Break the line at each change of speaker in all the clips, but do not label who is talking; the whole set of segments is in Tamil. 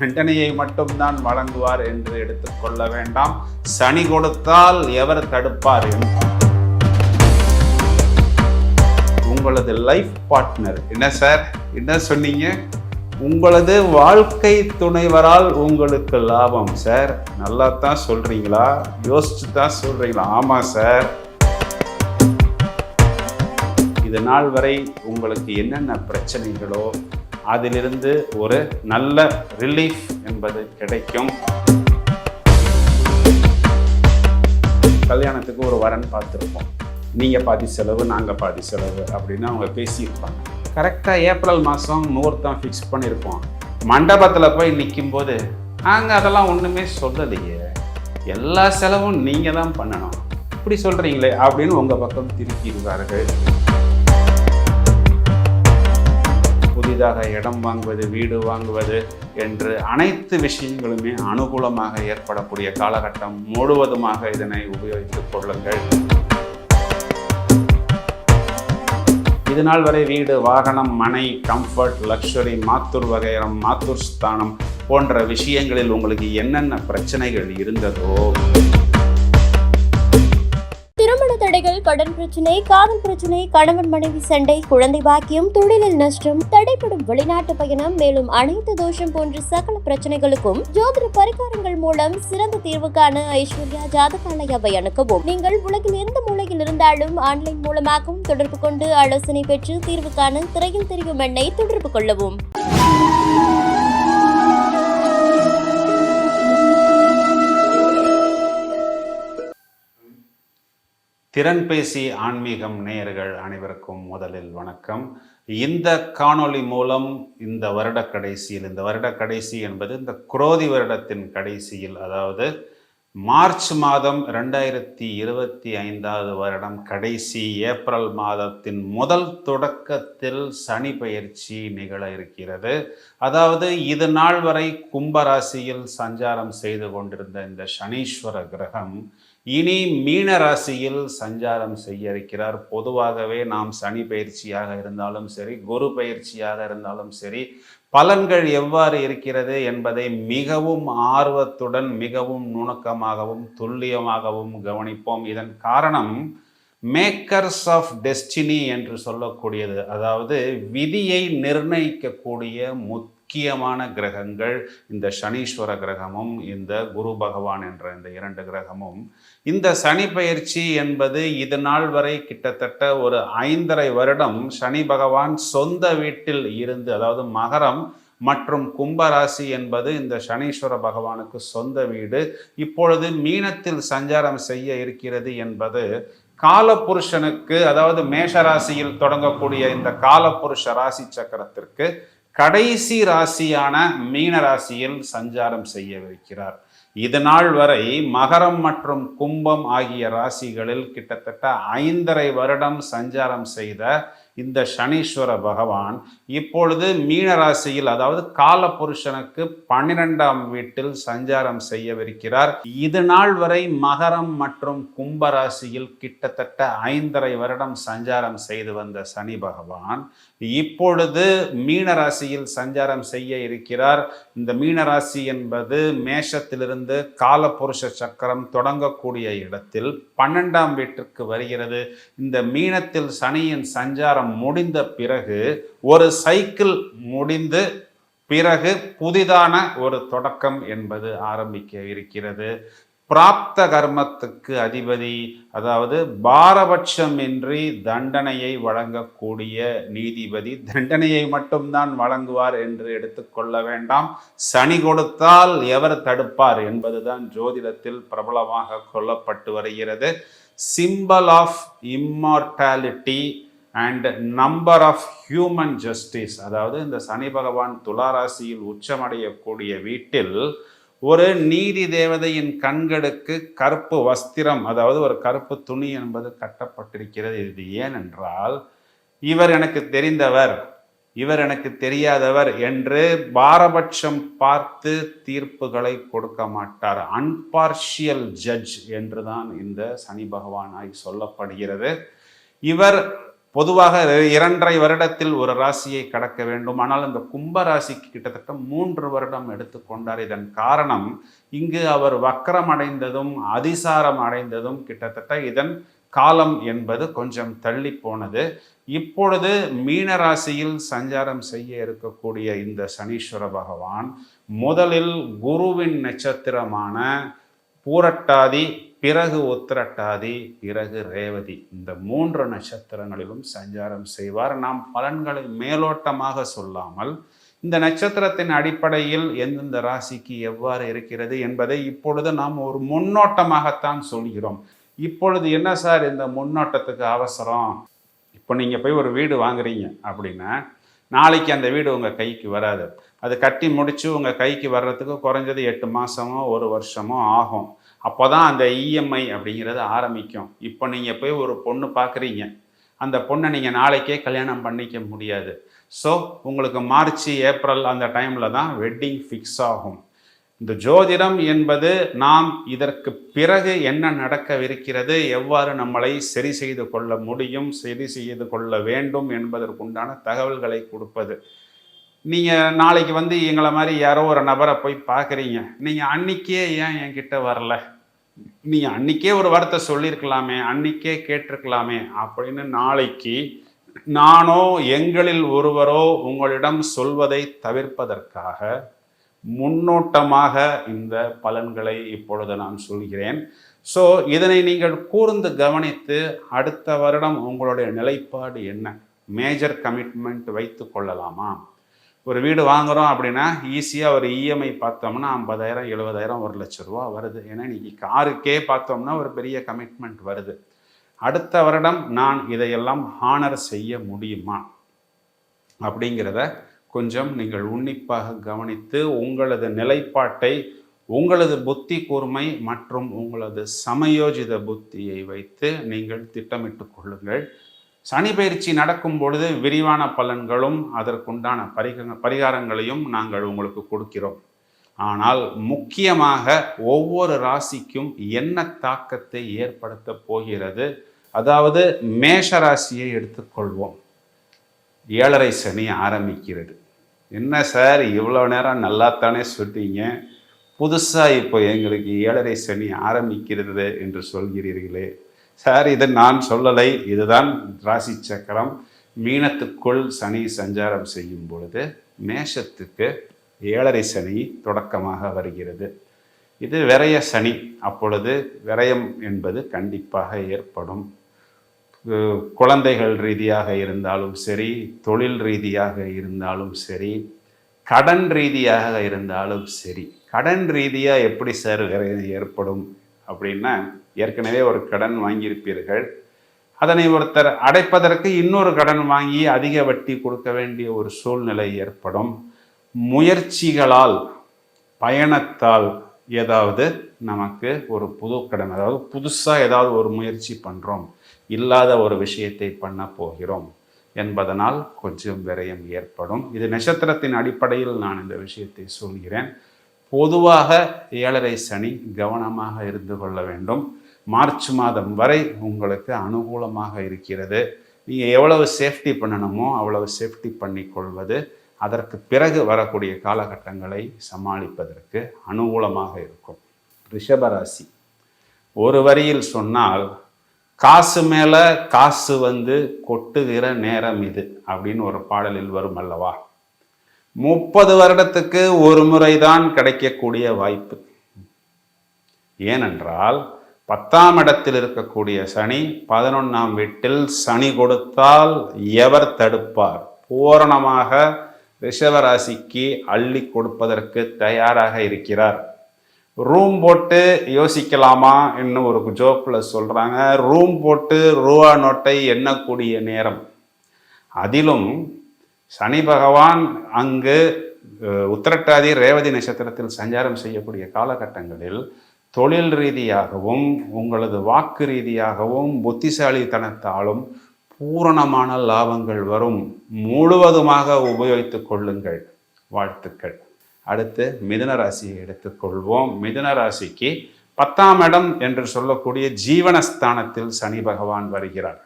தண்டனையை மட்டும்தான் வழங்குவார் என்று எடுத்துக்கொள்ள வேண்டாம். சனி கொடுத்தால் எவர் தடுப்பார் உங்களது லைஃப் பார்ட்னர் என்ன சார்? என்ன சொன்னீங்க? உங்களது வாழ்க்கை துணைவரால் உங்களுக்கு லாபம் சார். நல்லா தான் சொல்றீங்களா? யோசிச்சு தான் சொல்றீங்களா? ஆமா சார். இது நாள் வரை உங்களுக்கு என்னென்ன பிரச்சனைகளோ அதிலிருந்து ஒரு நல்ல ரிலீஃப் என்பது கிடைக்கும். கல்யாணத்துக்கு ஒரு வரன் பார்த்துருப்போம். நீங்கள் பாதி செலவு நாங்கள் பாதி செலவு அப்படின்னு அவங்க பேசியிருப்பாங்க. கரெக்டாக ஏப்ரல் மாதம் முகூர்த்தம் ஃபிக்ஸ் பண்ணியிருப்போம். மண்டபத்தில் போய் நிற்கும்போது நாங்கள் அதெல்லாம் ஒன்றுமே சொல்லலையே. எல்லா செலவும் நீங்கள் தான் பண்ணணும். இப்படி சொல்கிறீங்களே அப்படின்னு உங்கள் பக்கம் திருப்பிடுவார்கள் புதிதாக இடம் வாங்குவது வீடு வாங்குவது என்று அனைத்து விஷயங்களுமே அனுகூலமாக ஏற்படக்கூடிய காலகட்டம் முழுவதுமாக இதனை உபயோகித்துக் கொள்ளுங்கள். இது நாள் வரை வீடு வாகனம் மனை கம்ஃபர்ட் லக்ஸுரி மாத்தூர் வகையம் மாத்தூர் ஸ்தானம் போன்ற விஷயங்களில் உங்களுக்கு என்னென்ன பிரச்சனைகள் இருந்ததோ
தடைகள் கடன் பிரச்சனை காதல் பிரச்சனை கணவன் மனைவி சண்டை குழந்தை பாக்கியம் தொழிலில் நஷ்டம் தடைப்படும் வெளிநாட்டு பயணம் மேலும் அனைத்து தோஷம் போன்ற சகல பிரச்சனைகளுக்கும் ஜோதிட பரிகாரங்கள் மூலம் சிறந்த தீர்வுக்கான ஐஸ்வர்யா ஜாதகாலயாவை அணுக்கவும் நீங்கள் உலகில் எந்த மூலையில் இருந்தாலும் ஆன்லைன் மூலமாகவும் தொடர்பு கொண்டு ஆலோசனை பெற்று தீர்வுக்கான திரையில் தெரியும் எண்ணை தொடர்பு கொள்ளவும்.
திறன்பேசி ஆன்மீகம் நேயர்கள் அனைவருக்கும் முதலில் வணக்கம். இந்த காணொளி மூலம் இந்த வருட கடைசியில் இந்த வருட கடைசி என்பது இந்த குரோதி வருடத்தின் கடைசியில் அதாவது மார்ச் மாதம் ரெண்டாயிரத்தி இருபத்தி ஐந்தாவது வருடம் கடைசி ஏப்ரல் மாதத்தின் முதல் தொடக்கத்தில் சனி பயிற்சி நிகழ இருக்கிறது. அதாவது இது நாள் வரை கும்பராசியில் சஞ்சாரம் செய்து கொண்டிருந்த இந்த சனீஸ்வர கிரகம் இனி மீன ராசியில் சஞ்சாரம் செய்ய இருக்கிறார் பொதுவாகவே நாம் சனி பயிற்சியாக இருந்தாலும் சரி குரு பயிற்சியாக இருந்தாலும் சரி பலன்கள் எவ்வாறு இருக்கிறது என்பதை மிகவும் ஆர்வத்துடன் மிகவும் நுணுக்கமாகவும் துல்லியமாகவும் கவனிப்போம். இதன் காரணம் மேக்கர்ஸ் ஆஃப் டெஸ்டினி என்று சொல்லக்கூடியது. அதாவது விதியை நிர்ணயிக்கக்கூடிய முக்கியமான கிரகங்கள் இந்த சனீஸ்வர கிரகமும் இந்த குரு பகவான் என்ற இந்த இரண்டு கிரகமும் இந்த சனி பயிற்சி என்பது இது நாள் வரை கிட்டத்தட்ட ஒரு ஐந்தரை வருடம் சனி பகவான் சொந்த வீட்டில் இருந்து அதாவது மகரம் மற்றும் கும்பராசி என்பது இந்த சனீஸ்வர பகவானுக்கு சொந்த வீடு. இப்பொழுது மீனத்தில் சஞ்சாரம் செய்ய இருக்கிறது என்பது காலபுருஷனுக்கு அதாவது மேஷ ராசியில் தொடங்கக்கூடிய இந்த காலபுருஷ ராசி சக்கரத்திற்கு கடைசி ராசியான மீன ராசியில் சஞ்சாரம் செய்யவிருக்கிறார். இதனால் வரை மகரம் மற்றும் கும்பம் ஆகிய ராசிகளில் கிட்டத்தட்ட ஐந்தரை வருடம் சஞ்சாரம் செய்த இந்த சனீஸ்வர பகவான் இப்பொழுது மீனராசியில் அதாவது அதாவது காலபுருஷனுக்கு பன்னிரெண்டாம் வீட்டில் சஞ்சாரம் செய்யவிருக்கிறார். இது நாள் வரை மகரம் மற்றும் கும்பராசியில் கிட்டத்தட்ட ஐந்தரை வருடம் சஞ்சாரம் செய்து வந்த சனி பகவான் இப்பொழுது மீனராசியில் சஞ்சாரம் செய்ய இருக்கிறார். இந்த மீனராசி என்பது மேஷத்திலிருந்து காலபுருஷ சக்கரம் தொடங்கக்கூடிய இடத்தில் பன்னெண்டாம் வீட்டிற்கு வருகிறது. இந்த மீனத்தில் சனியின் சஞ்சாரம் முடிந்த பிறகு ஒரு சைக்கிள் முடிந்து பிறகு புதிதான ஒரு தொடக்கம் என்பது ஆரம்பிக்க இருக்கிறது. பிராப்த கர்மத்துக்கு அதிபதி அதாவது பாரபட்சமின்றி தண்டனையை வழங்கக்கூடிய நீதிபதி தண்டனையை மட்டும்தான் வழங்குவார் என்று எடுத்துக்கொள்ள வேண்டாம். சனி கொடுத்தால் எவர் தடுப்பார் என்பதுதான் ஜோதிடத்தில் பிரபலமாக கொல்லப்பட்டு வருகிறது. Symbol of immortality and number of human justice அதாவது இந்த சனி பகவான் துளாராசியில் உச்சமடையக்கூடிய வீட்டில் ஒரு நீதி தேவதையின் கண்களுக்கு கருப்பு வஸ்திரம் அதாவது ஒரு கருப்பு துணி என்பது கட்டப்பட்டிருக்கிறது. இது ஏனென்றால் இவர் எனக்கு தெரிந்தவர் இவர் எனக்கு தெரியாதவர் என்று பாரபட்சம் பார்த்து தீர்ப்புகளை கொடுக்க மாட்டார். அன்பார்ஷியல் ஜட்ஜ் என்றுதான் இந்த சனி பகவானாய் சொல்லப்படுகிறது. இவர் பொதுவாக இரண்டரை வருடத்தில் ஒரு ராசியை கடக்க வேண்டும். ஆனால் இந்த கும்ப ராசிக்கு கிட்டத்தட்ட மூன்று வருடம் எடுத்துக்கொண்டார் இதன் காரணம் இங்கு அவர் வக்கரம் அடைந்ததும் அதிசாரம் அடைந்ததும் கிட்டத்தட்ட இதன் காலம் என்பது கொஞ்சம் தள்ளி போனது இப்பொழுது மீன ராசியில் சஞ்சாரம் செய்ய இருக்கக்கூடிய இந்த சனீஸ்வர பகவான் முதலில் குருவின் நட்சத்திரமான பூரட்டாதி பிறகு உத்திரட்டாதி பிறகு ரேவதி. இந்த மூன்று நட்சத்திரங்களிலும் சஞ்சாரம் செய்வார். நாம் பலன்களை மேலோட்டமாக சொல்லாமல் இந்த நட்சத்திரத்தின் அடிப்படையில் எந்தெந்த ராசிக்கு எவ்வாறு இருக்கிறது என்பதை இப்பொழுது நாம் ஒரு முன்னோட்டமாகத்தான் சொல்கிறோம். இப்பொழுது என்ன சார் இந்த முன்னோட்டத்துக்கு அவசரம்? இப்போ நீங்கள் போய் ஒரு வீடு வாங்குறீங்க அப்படின்னா நாளைக்கு அந்த வீடு உங்கள் கைக்கு வராது. அது கட்டி முடித்து உங்கள் கைக்கு வர்றதுக்கு குறைஞ்சது எட்டு மாதமோ ஒரு வருஷமோ ஆகும். அப்போ தான் அந்த இஎம்ஐ அப்படிங்கிறது ஆரம்பிக்கும். இப்போ நீங்கள் போய் ஒரு பொண்ணு பார்க்குறீங்க. அந்த பொண்ணை நீங்கள் நாளைக்கே கல்யாணம் பண்ணிக்க முடியாது. ஸோ உங்களுக்கு மார்ச் ஏப்ரல் அந்த டைமில் தான் வெட்டிங் ஃபிக்ஸ் ஆகும். இந்த ஜோதிடம் என்பது நாம் இதற்கு பிறகு என்ன நடக்கவிருக்கிறது எவ்வாறு நம்மளை சரி செய்து கொள்ள முடியும் சரி செய்து கொள்ள வேண்டும் என்பதற்குண்டான தகவல்களை கொடுப்பது. நீங்கள் நாளைக்கு வந்து எங்களை மாதிரி யாரோ ஒரு நபரை போய் பார்க்குறீங்க. நீங்கள் அன்னைக்கே ஏன் என்கிட்ட வரல? நீ அன்னைக்கே ஒரு வார்த்தை சொல்லியிருக்கலாமே அன்னைக்கே கேட்டிருக்கலாமே அப்படின்னு நாளைக்கு நானோ எங்களில் ஒருவரோ உங்களிடம் சொல்வதை தவிர்ப்பதற்காக முன்னோட்டமாக இந்த பலன்களை இப்பொழுது நான் சொல்கிறேன். ஸோ இதனை நீங்கள் கூர்ந்து கவனித்து அடுத்த வருடம் உங்களுடைய நிலைப்பாடு என்ன? மேஜர் கமிட்மெண்ட் வைத்து கொள்ளலாமா? ஒரு வீடு வாங்குகிறோம் அப்படின்னா ஈஸியாக ஒரு இஎம்ஐ பார்த்தோம்னா ஐம்பதாயிரம் எழுபதாயிரம் ஒரு லட்ச ரூபா வருது. ஏன்னா இன்றைக்கி காருக்கே பார்த்தோம்னா ஒரு பெரிய கமிட்மெண்ட் வருது. அடுத்த வருடம் நான் இதையெல்லாம் ஹானர் செய்ய முடியுமா? அப்படிங்கிறத கொஞ்சம் நீங்கள் உன்னிப்பாக கவனித்து உங்களது நிலைப்பாட்டை உங்களது புத்தி கூர்மை மற்றும் உங்களது சமயோஜித புத்தியை வைத்து நீங்கள் திட்டமிட்டு கொள்ளுங்கள். சனி பயிற்சி நடக்கும் பொழுது விரிவான பலன்களும் அதற்குண்டான பரிக பரிகாரங்களையும் நாங்கள் உங்களுக்கு கொடுக்கிறோம். ஆனால் முக்கியமாக ஒவ்வொரு ராசிக்கும் என்ன தாக்கத்தை ஏற்படுத்த போகிறது? அதாவது மேஷ ராசியை எடுத்துக்கொள்வோம். ஏழரை சனி ஆரம்பிக்கிறது. என்ன சார் இவ்வளோ நேரம் நல்லாத்தானே சொல்லிட்டீங்க புதுசாக இப்போ எங்களுக்கு ஏழரை சனி ஆரம்பிக்கிறது என்று சொல்கிறீர்களே. சார் இது நான் சொல்லலை. இதுதான் ராசி சக்கரம். மீனத்துக்குள் சனி சஞ்சாரம் செய்யும் பொழுது மேஷத்துக்கு ஏழரை சனி தொடக்கமாக வருகிறது. இது விரய சனி. அப்பொழுது விரயம் என்பது கண்டிப்பாக ஏற்படும். குழந்தைகள் ரீதியாக இருந்தாலும் சரி தொழில் ரீதியாக இருந்தாலும் சரி கடன் ரீதியாக இருந்தாலும் சரி கடன் ரீதியாக எப்படி சார் விரயம் ஏற்படும் அப்படின்னா ஏற்கனவே ஒரு கடன் வாங்கியிருப்பீர்கள். அதனை ஒருத்தர் அடைப்பதற்கு இன்னொரு கடன் வாங்கி அதிக வட்டி கொடுக்க வேண்டிய ஒரு சூழ்நிலை ஏற்படும். முயற்சிகளால் பயணத்தால் ஏதாவது நமக்கு ஒரு புது கடன் அதாவது புதுசாக ஏதாவது ஒரு முயற்சி பண்ணுறோம் இல்லாத ஒரு விஷயத்தை பண்ண போகிறோம் என்பதனால் கொஞ்சம் விரயம் ஏற்படும். இது நட்சத்திரத்தின் அடிப்படையில் நான் இந்த விஷயத்தை சொல்கிறேன். பொதுவாக ஏழரை சனி கவனமாக இருந்து கொள்ள வேண்டும். மார்ச் மாதம் வரை உங்களுக்கு அனுகூலமாக இருக்கிறது. நீங்கள் எவ்வளவு சேஃப்டி பண்ணணுமோ அவ்வளவு சேஃப்டி பண்ணிக்கொள்வது அதற்கு பிறகு வரக்கூடிய காலகட்டங்களை சமாளிப்பதற்கு அனுகூலமாக இருக்கும். ரிஷபராசி ஒரு வரியில் சொன்னால் காசு மேலே காசு வந்து கொட்டுகிற நேரம் இது அப்படின்னு ஒரு பாடலில் வரும் அல்லவா? முப்பது வருடத்துக்கு ஒரு முறைதான் கிடைக்கக்கூடிய வாய்ப்பு. ஏனென்றால் பத்தாம் இடத்தில் இருக்கக்கூடிய சனி பதினொன்றாம் வீட்டில் சனி கொடுத்தால் எவர் தடுப்பார்? பூரணமாக ரிஷவராசிக்கு அள்ளி கொடுப்பதற்கு தயாராக இருக்கிறார். ரூம் போட்டு யோசிக்கலாமா இன்னும் ஒரு ஜோக்கில் சொல்கிறாங்க ரூம் போட்டு ரூபா நோட்டை எண்ணக்கூடிய நேரம். அதிலும் சனி பகவான் அங்கு உத்திரட்டாதி ரேவதி நட்சத்திரத்தில் சஞ்சாரம் செய்யக்கூடிய காலகட்டங்களில் தொழில் ரீதியாகவும் உங்களது வாக்கு ரீதியாகவும் புத்திசாலித்தனத்தாலும் பூரணமான லாபங்கள் வரும். முழுவதுமாக உபயோகித்துக் கொள்ளுங்கள். வாழ்த்துக்கள். அடுத்து மிதுன ராசியை எடுத்துக்கொள்வோம் மிதன ராசிக்கு பத்தாம் இடம் என்று சொல்லக்கூடிய ஜீவனஸ்தானத்தில் சனி பகவான் வருகிறார்.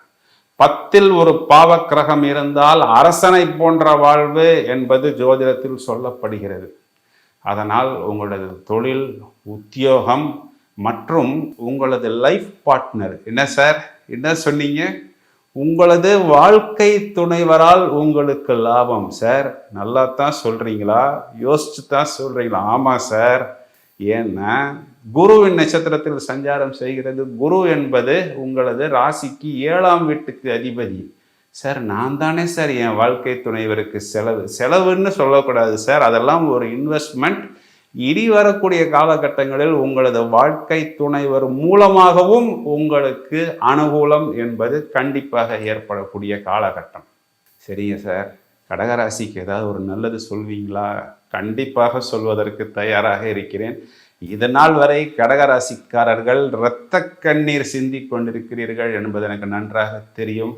பத்தில் ஒரு பாவக்கிரகம் இருந்தால் அரசனை போன்ற வாழ்வு என்பது ஜோதிடத்தில் சொல்லப்படுகிறது. அதனால் உங்களது தொழில் உத்தியோகம் மற்றும் உங்களது லைஃப் பார்ட்னர் என்ன சார் என்ன சொன்னீங்க? உங்களது வாழ்க்கை துணைவரால் உங்களுக்கு லாபம் சார் நல்லா தான் சொல்கிறீங்களா யோசிச்சு தான் சொல்கிறீங்களா ஆமாம் சார் ஏன்னா குருவின் நட்சத்திரத்தில் சஞ்சாரம் செய்கிறது. குரு என்பது உங்களது ராசிக்கு ஏழாம் வீட்டுக்கு அதிபதி. சார் நான் தானே சார் என் வாழ்க்கை துணைவருக்கு செலவு. செலவுன்னு சொல்லக்கூடாது சார். அதெல்லாம் ஒரு இன்வெஸ்ட்மெண்ட் இனி வரக்கூடிய காலகட்டங்களில் உங்களது வாழ்க்கை துணைவர் மூலமாகவும் உங்களுக்கு அனுகூலம் என்பது கண்டிப்பாக ஏற்படக்கூடிய காலகட்டம். சரிங்க சார். கடகராசிக்கு ஏதாவது ஒரு நல்லது சொல்வீங்களா? கண்டிப்பாக சொல்வதற்கு தயாராக இருக்கிறேன். இதனால் வரை கடகராசிக்காரர்கள் இரத்த கண்ணீர் சிந்தி கொண்டிருக்கிறீர்கள் என்பது எனக்கு நன்றாக தெரியும்.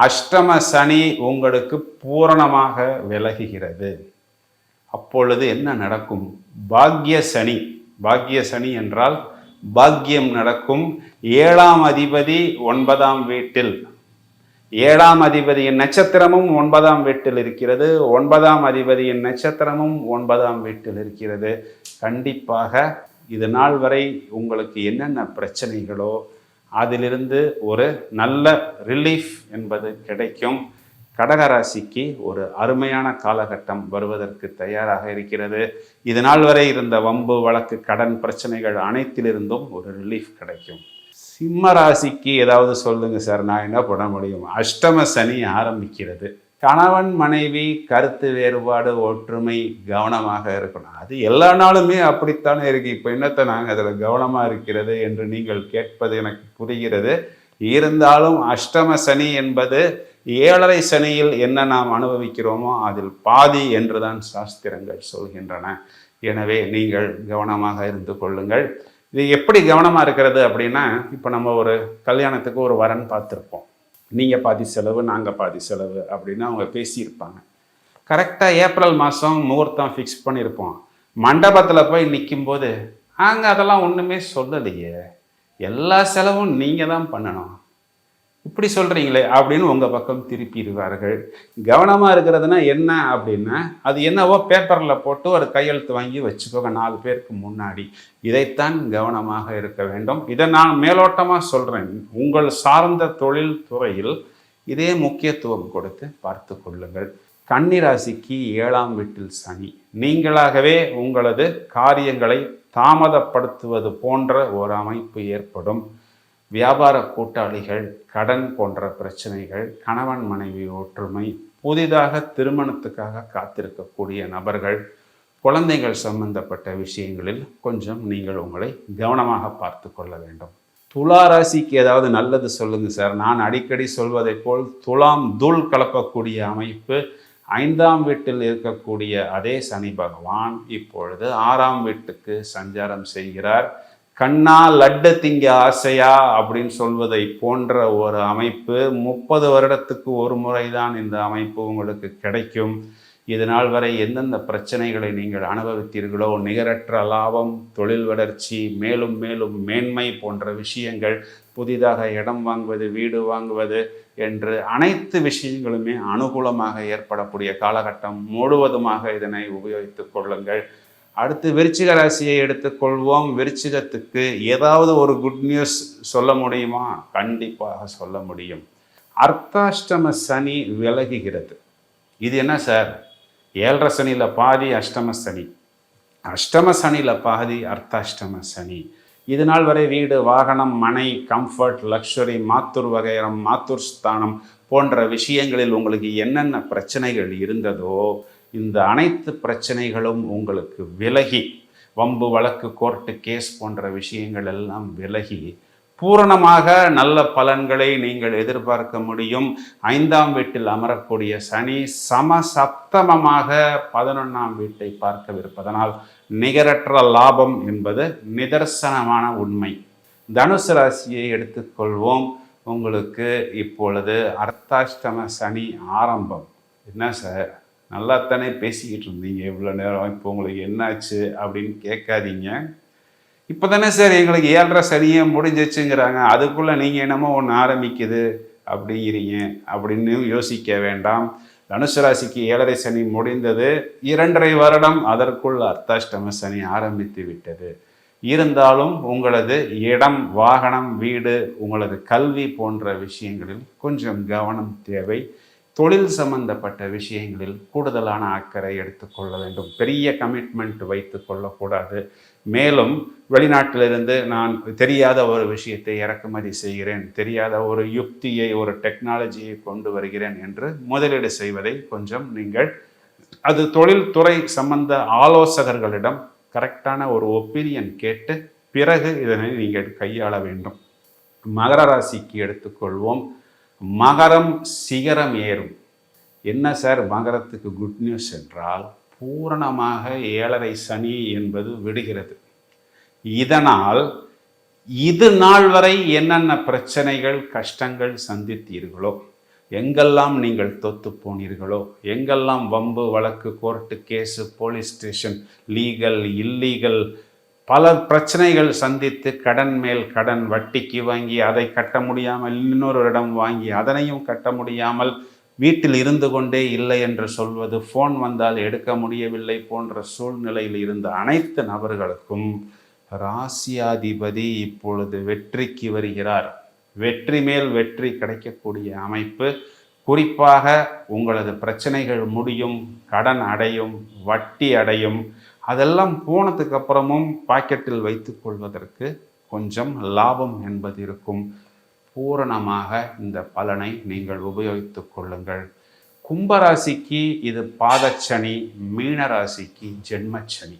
அஷ்டம சனி உங்களுக்கு பூரணமாக விலகுகிறது. அப்பொழுது என்ன நடக்கும்? பாக்ய சனி. பாக்ய சனி என்றால் பாக்கியம் நடக்கும். ஏழாம் அதிபதி ஒன்பதாம் வீட்டில். ஏழாம் அதிபதியின் நட்சத்திரமும் ஒன்பதாம் வீட்டில் இருக்கிறது. ஒன்பதாம் அதிபதியின் நட்சத்திரமும் ஒன்பதாம் வீட்டில் இருக்கிறது. கண்டிப்பாக இது நாள் வரை உங்களுக்கு என்னென்ன பிரச்சனைகளோ அதிலிருந்து ஒரு நல்ல ரிலீஃப் என்பது கிடைக்கும். கடகராசிக்கு ஒரு அருமையான காலகட்டம் வருவதற்கு தயாராக இருக்கிறது. இது நாள் வரை இருந்த வம்பு வழக்கு கடன் பிரச்சனைகள் அனைத்திலிருந்தும் ஒரு ரிலீஃப் கிடைக்கும். சிம்ம ராசிக்கு ஏதாவது சொல்லுங்க சார் நான் என்ன பண்ண முடியும்? அஷ்டம சனி ஆரம்பிக்கிறது. கணவன் மனைவி கருத்து வேறுபாடு ஒற்றுமை கவனமாக இருக்கணும். அது எல்லா நாளுமே அப்படித்தானே இருக்கு. இப்போ என்னத்தை நாங்கள் அதில் கவனமாக இருக்கிறது என்று நீங்கள் கேட்பது எனக்கு புரிகிறது. இருந்தாலும் அஷ்டம சனி என்பது ஏழரை சனியில் என்ன நாம் அனுபவிக்கிறோமோ அதில் பாதி என்றுதான் சாஸ்திரங்கள் சொல்கின்றன. எனவே நீங்கள் கவனமாக இருந்து கொள்ளுங்கள். இது எப்படி கவனமாக இருக்கிறது அப்படின்னா இப்போ நம்ம ஒரு கல்யாணத்துக்கு ஒரு வரன் பார்த்துருப்போம். நீங்கள் பாதி செலவு நாங்கள் பாதி செலவு அப்படின்னு அவங்க பேசியிருப்பாங்க. கரெக்டாக ஏப்ரல் மாதம் முகூர்த்தம் ஃபிக்ஸ் பண்ணியிருப்போம். மண்டபத்தில் போய் நிற்கும்போது அங்கே அதெல்லாம் ஒன்றுமே சொல்லலையே. எல்லா செலவும் நீங்கள் தான் பண்ணணும். இப்படி சொல்கிறீங்களே அப்படின்னு உங்கள் பக்கம் திருப்பிடுவார்கள் கவனமாக இருக்கிறதுனா என்ன அப்படின்னா அது என்னவோ பேப்பரில் போட்டு ஒரு கையெழுத்து வாங்கி வச்சுக்கோங்க நாலு பேருக்கு முன்னாடி. இதைத்தான் கவனமாக இருக்க வேண்டும். இதை நான் மேலோட்டமாக சொல்கிறேன் உங்கள் சார்ந்த தொழில் துறையில் இதே முக்கியத்துவம் கொடுத்து பார்த்து கொள்ளுங்கள். கன்னிராசிக்கு ஏழாம் வீட்டில் சனி. நீங்களாகவே உங்களது காரியங்களை தாமதப்படுத்துவது போன்ற ஒரு அமைப்பு ஏற்படும். வியாபார கூட்டாளிகள் கடன் போன்ற பிரச்சனைகள் கணவன் மனைவி ஒற்றுமை புதிதாக திருமணத்துக்காக காத்திருக்கக்கூடிய நபர்கள் குழந்தைகள் சம்பந்தப்பட்ட விஷயங்களில் கொஞ்சம் நீங்கள் உங்களை கவனமாக பார்த்து கொள்ள வேண்டும். துலா ராசிக்கு ஏதாவது நல்லது சொல்லுங்க சார். நான் அடிக்கடி சொல்வதைப் போல் துலாம் தூள் கலப்பக்கூடிய அமைப்பு ஐந்தாம் வீட்டில் இருக்கக்கூடிய அதே சனி பகவான் இப்பொழுது ஆறாம் வீட்டுக்கு சஞ்சாரம் செய்கிறார். கண்ணா லட்டு திங்க ஆசையா அப்படின்னு சொல்வதை போன்ற ஒரு அமைப்பு முப்பது வருடத்துக்கு ஒரு முறைதான் இந்த அமைப்பு உங்களுக்கு கிடைக்கும். இது நாள் வரை எந்தெந்த பிரச்சனைகளை நீங்கள் அனுபவித்தீர்களோ நிகரற்ற லாபம் தொழில் வளர்ச்சி மேலும் மேலும் மேன்மை போன்ற விஷயங்கள் புதிதாக இடம் வாங்குவது வீடு வாங்குவது என்று அனைத்து விஷயங்களுமே அனுகூலமாக ஏற்படக்கூடிய காலகட்டம் முழுவதுமாக இதனை உபயோகித்துக் கொள்ளுங்கள். அடுத்து விருச்சிக ராசியை எடுத்துக்கொள்வோம். விருச்சிகத்துக்கு ஏதாவது ஒரு குட் நியூஸ் சொல்ல முடியுமா? கண்டிப்பாக சொல்ல முடியும். அர்த்தாஷ்டம சனி விலகுகிறது. இது என்ன சார்? ஏழரை சனியில் பாதி அஷ்டம சனி. அஷ்டம சனியில் பாதி அர்த்தாஷ்டம சனி. இது நாள் வரை வீடு வாகனம் மனை கம்ஃபர்ட் லக்ஸுரி மாத்தூர் வகைரம் மாத்தூர் ஸ்தானம் போன்ற விஷயங்களில் உங்களுக்கு என்னென்ன பிரச்சனைகள் இருந்ததோ இந்த அனைத்து பிரச்சனைகளும் உங்களுக்கு விலகி வம்பு வழக்கு கோர்ட்டு கேஸ் போன்ற விஷயங்கள் எல்லாம் விலகி பூரணமாக நல்ல பலன்களை நீங்கள் எதிர்பார்க்க முடியும். ஐந்தாம் வீட்டில் அமரக்கூடிய சனி சமசப்தமமாக பதினொன்றாம் வீட்டை பார்க்கவிருப்பதனால் நிகரற்ற லாபம் என்பது நிதர்சனமான உண்மை. தனுசு ராசியை எடுத்துக்கொள்வோம். உங்களுக்கு இப்பொழுது அர்த்தாஷ்டம சனி ஆரம்பம். என்ன சார்? நல்லாத்தானே பேசிக்கிட்டு இருந்தீங்க? இவ்வளோ நேரம் இப்போ உங்களுக்கு என்னாச்சு அப்படின்னு கேட்காதீங்க. இப்போ தானே சார் எங்களுக்கு ஏழரை சனியே முடிஞ்சிச்சுங்கிறாங்க. அதுக்குள்ளே நீங்கள் என்னமோ ஒன்று ஆரம்பிக்குது அப்படிங்கிறீங்க. அப்படின்னு யோசிக்க வேண்டாம். தனுசு ராசிக்கு ஏழரை சனி முடிந்தது. இரண்டரை வருடம் அதற்குள் அர்த்தாஷ்டம சனி ஆரம்பித்து விட்டது. இருந்தாலும் உங்களது இடம் வாகனம் வீடு உங்களது கல்வி போன்ற விஷயங்களில் கொஞ்சம் கவனம் தேவை. தொழில் சம்பந்தப்பட்ட விஷயங்களில் கூடுதலான அக்கறை எடுத்துக்கொள்ள வேண்டும். பெரிய கமிட்மெண்ட் வைத்து கொள்ளக்கூடாது. மேலும் வெளிநாட்டிலிருந்து நான் தெரியாத ஒரு விஷயத்தை இறக்குமதி செய்கிறேன் தெரியாத ஒரு யுக்தியை ஒரு டெக்னாலஜியை கொண்டு வருகிறேன் என்று முதலீடு செய்வதை கொஞ்சம் நீங்கள் அது தொழில்துறை சம்பந்த ஆலோசகர்களிடம் கரெக்டான ஒரு ஒப்பீனியன் கேட்டு பிறகு இதனை நீங்கள் கையாள வேண்டும். மகர ராசிக்கு எடுத்துக்கொள்வோம் மகரம் சிகரம் ஏறும். என்ன சார் மகரத்துக்கு குட் நியூஸ் என்றால் பூரணமாக ஏழரை சனி என்பது விடுகிறது. இதனால் இது நாள் வரை என்னென்ன பிரச்சனைகள் கஷ்டங்கள் சந்தித்தீர்களோ எங்கெல்லாம் நீங்கள் தொத்து போனீர்களோ எங்கெல்லாம் வம்பு வழக்கு court case police station legal illegal பல பிரச்சனைகள் சந்தித்து கடன் மேல் கடன் வட்டிக்கு வாங்கி அதை கட்ட முடியாமல் இன்னொரு இடம் வாங்கி அதனையும் கட்ட முடியாமல் வீட்டில் இருந்து கொண்டே இல்லை என்று சொல்வது ஃபோன் வந்தால் எடுக்க முடியவில்லை போன்ற சூழ்நிலையில் இருந்த அனைத்து நபர்களுக்கும் ராசியாதிபதி இப்பொழுது வெற்றிக்கு வருகிறார். வெற்றி மேல் வெற்றி கிடைக்கக்கூடிய அமைப்பு. குறிப்பாக உங்களது பிரச்சனைகள் முடியும் கடன் அடையும் வட்டி அடையும் அதெல்லாம் போனதுக்கு அப்புறமும் பாக்கெட்டில் வைத்து கொள்வதற்கு கொஞ்சம் லாபம் என்பது இருக்கும். பூரணமாக இந்த பலனை நீங்கள் உபயோகித்துக் கொள்ளுங்கள். கும்பராசிக்கு இது பாதச்சனி மீனராசிக்கு ஜென்மச்சனி.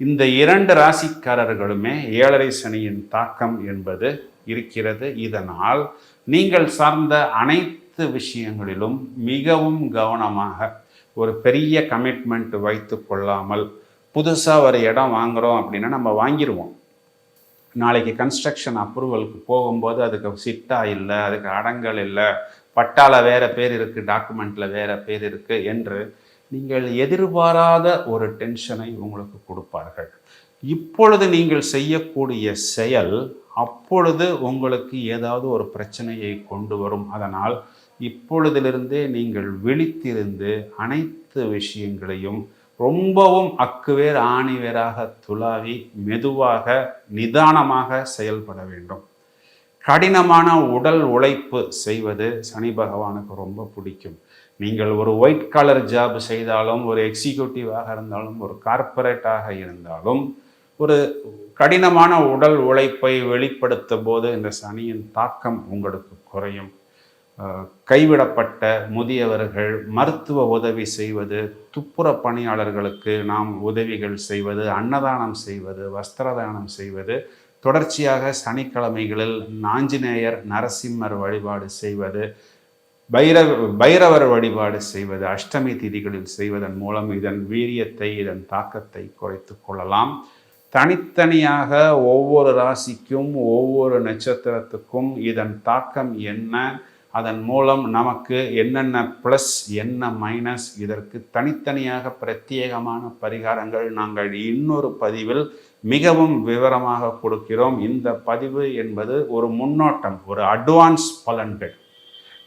இந்த இரண்டு ராசிக்காரர்களுமே ஏழரை சனியின் தாக்கம் என்பது இருக்கிறது. இதனால் நீங்கள் சார்ந்த அனைத்து விஷயங்களிலும் மிகவும் கவனமாக ஒரு பெரிய கமிட்மெண்ட் வைத்து கொள்ளாமல் புதுசாக ஒரு இடம் வாங்குகிறோம் அப்படின்னா நம்ம வாங்கிடுவோம் நாளைக்கு கன்ஸ்ட்ரக்ஷன் அப்ரூவலுக்கு போகும்போது அதுக்கு சிட்டா இல்லை அதுக்கு அடங்கல் இல்லை பட்டால வேற பேர் இருக்குது டாக்குமெண்ட்டில் வேறு பேர் இருக்குது என்று நீங்கள் எதிர்பாராத ஒரு டென்ஷனை உங்களுக்கு கொடுப்பார்கள். இப்பொழுது நீங்கள் செய்யக்கூடிய செயல் அப்பொழுது உங்களுக்கு ஏதாவது ஒரு பிரச்சனையை கொண்டு வரும். அதனால் இப்பொழுதிலிருந்தே நீங்கள் விழித்திருந்து அனைத்து விஷயங்களையும் ரொம்பவும் அக்குவேர் ஆணிவேராக துளாவி மெதுவாக நிதானமாக செயல்பட வேண்டும். கடினமான உடல் உழைப்பு செய்வது சனி பகவானுக்கு ரொம்ப பிடிக்கும். நீங்கள் ஒரு ஒயிட் கலர் ஜாப் செய்தாலும் ஒரு எக்ஸிக்யூட்டிவாக இருந்தாலும் ஒரு கார்ப்பரேட்டாக இருந்தாலும் ஒரு கடினமான உடல் உழைப்பை வெளிப்படுத்தும் போது இந்த சனியின் தாக்கம் உங்களுக்கு குறையும். கைவிடப்பட்ட முதியவர்கள் மருத்துவ உதவி செய்வது துப்புர பணியாளர்களுக்கு நாம் உதவிகள் செய்வது அன்னதானம் செய்வது வஸ்திரதானம் செய்வது தொடர்ச்சியாக சனிக்கிழமைகளில் ஆஞ்சநேயர் நரசிம்மர் வழிபாடு செய்வது பைரவ பைரவர் வழிபாடு செய்வது அஷ்டமி திதிகளில் செய்வதன் மூலம் இதன் வீரியத்தை இதன் தாக்கத்தை குறைத்து கொள்ளலாம். தனித்தனியாக ஒவ்வொரு ராசிக்கும் ஒவ்வொரு நட்சத்திரத்துக்கும் இதன் தாக்கம் என்ன? அதன் மூலம் நமக்கு என்னென்ன ப்ளஸ் என்ன மைனஸ் இதற்கு தனித்தனியாக பிரத்யேகமான பரிகாரங்கள் நாங்கள் இன்னொரு பதிவில் மிகவும் விவரமாக கொடுக்கிறோம். இந்த பதிவு என்பது ஒரு முன்னோட்டம் ஒரு அட்வான்ஸ் பலன்கள்.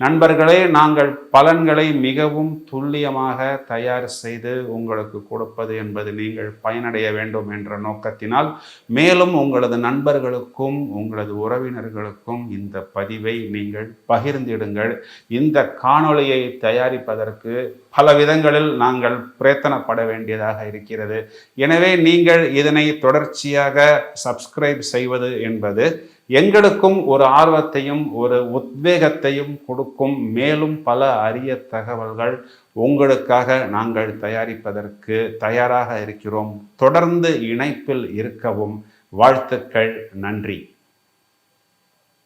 நண்பர்களே நாங்கள் பலன்களை மிகவும் துல்லியமாக தயார் செய்து உங்களுக்கு கொடுப்பது என்பது நீங்கள் பயனடைய வேண்டும் என்ற நோக்கத்தினால் மேலும் உங்களது நண்பர்களுக்கும் உங்களது உறவினர்களுக்கும் இந்த பதிவை நீங்கள் பகிர்ந்திடுங்கள். இந்த காணொளியை தயாரிப்பதற்கு பல விதங்களில் நாங்கள் பிரயத்தனப்பட வேண்டியதாக இருக்கிறது. எனவே நீங்கள் இதனை தொடர்ச்சியாக சப்ஸ்கிரைப் செய்வது என்பது எங்களுக்கும் ஒரு ஆர்வத்தையும் ஒரு உத்வேகத்தையும் கொடுக்கும் மேலும் பல அரிய தகவல்கள் உங்களுக்காக நாங்கள் தயாரிப்பதற்கு தயாராக இருக்கிறோம். தொடர்ந்து இணைப்பில் இருக்கவும். வாழ்த்துக்கள். நன்றி.